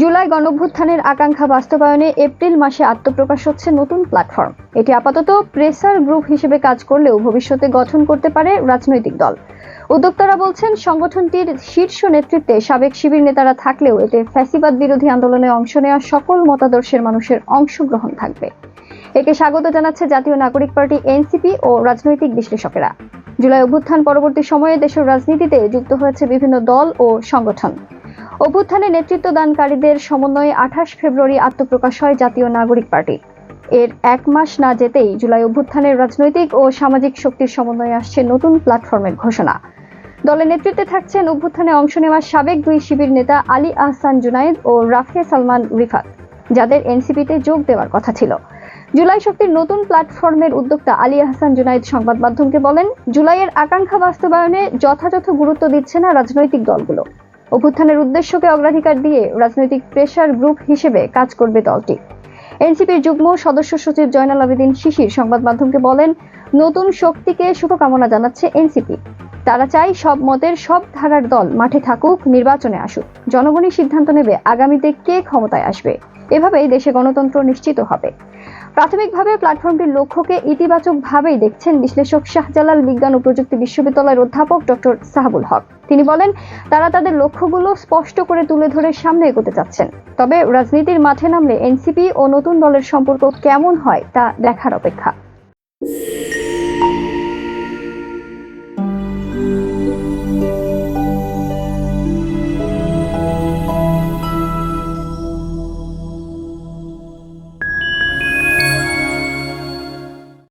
জুলাই গণঅভ্যুত্থানের আকাঙ্ক্ষা বাস্তবায়নে এপ্রিল মাসে আত্মপ্রকাশ হচ্ছে নতুন প্ল্যাটফর্ম। এটি আপাতত প্রেসার গ্রুপ হিসেবে কাজ করলেও ভবিষ্যতে গঠন করতে পারে রাজনৈতিক দল। উদ্যোক্তারা বলছেন, সংগঠনটির শীর্ষ নেতৃত্বে সাবেক শিবির নেতারা থাকলেও এতে ফ্যাসিবাদ বিরোধী আন্দোলনে অংশ নেওয়া সকল মতাদর্শের মানুষের অংশগ্রহণ থাকবে। একে স্বাগত জানাচ্ছে জাতীয় নাগরিক পার্টি, এনসিপি ও রাজনৈতিক বিশ্লেষকেরা। জুলাই অভ্যুত্থান পরবর্তী সময়ে দেশের রাজনীতিতে যুক্ত হয়েছে বিভিন্ন দল ও সংগঠন। অভ্যুত্থানে নেতৃত্ব দানকারীদের সমন্বয়ে আঠাশ ফেব্রুয়ারি আত্মপ্রকাশ হয় জাতীয় নাগরিক পার্টি। এর এক মাস না যেতেই জুলাই অভ্যুত্থানের রাজনৈতিক ও সামাজিক শক্তির সমন্বয়ে আসছে নতুন প্ল্যাটফর্মের ঘোষণা। দলের নেতৃত্বে থাকছেন অভ্যুত্থানে অংশ নেওয়া সাবেক দুই শিবির নেতা আলী আহসান জুনাইদ ও রাফিয়া সালমান রিফাত, যাদের এনসিপিতে যোগ দেওয়ার কথা ছিল। জুলাই শক্তির নতুন প্ল্যাটফর্মের উদ্যোক্তা আলী আহসান জুনাইদ সংবাদ মাধ্যমকে বলেন, জুলাইয়ের আকাঙ্ক্ষা বাস্তবায়নে যথাযথ গুরুত্ব দিচ্ছে না রাজনৈতিক দলগুলো। অভ্যুত্থানের উদ্দেশ্যকে অগ্রাধিকার দিয়ে রাজনৈতিক প্রেসার গ্রুপ হিসেবে কাজ করবে দলটি। এনসিপির যুগ্ম সদস্য সচিব জয়নাল আবেদিন শিশির সংবাদ মাধ্যমকে বলেন, নতুন শক্তিকে শুভকামনা জানাচ্ছে এনসিপি। তারা চাই সব মতের সব ধারার দল মাঠে থাকুক, নির্বাচনে আসুক। জনগণই সিদ্ধান্ত নেবে আগামীতে কে ক্ষমতায় আসবে। এভাবেই দেশে গণতন্ত্র নিশ্চিত হবে। প্রাথমিকভাবে প্ল্যাটফর্মটির লক্ষ্যকে ইতিবাচকভাবেই দেখছেন বিশ্লেষক শাহজালাল বিজ্ঞান ও প্রযুক্তি বিশ্ববিদ্যালয়ের অধ্যাপক ডক্টর সাহাবুল হক। তিনি বলেন, তারা তাদের লক্ষ্যগুলো স্পষ্ট করে তুলে ধরে সামনে এগোতে চাচ্ছেন। তবে রাজনীতির মাঠে নামলে এনসিপি ও নতুন দলের সম্পর্ক কেমন হয় তা দেখার অপেক্ষা।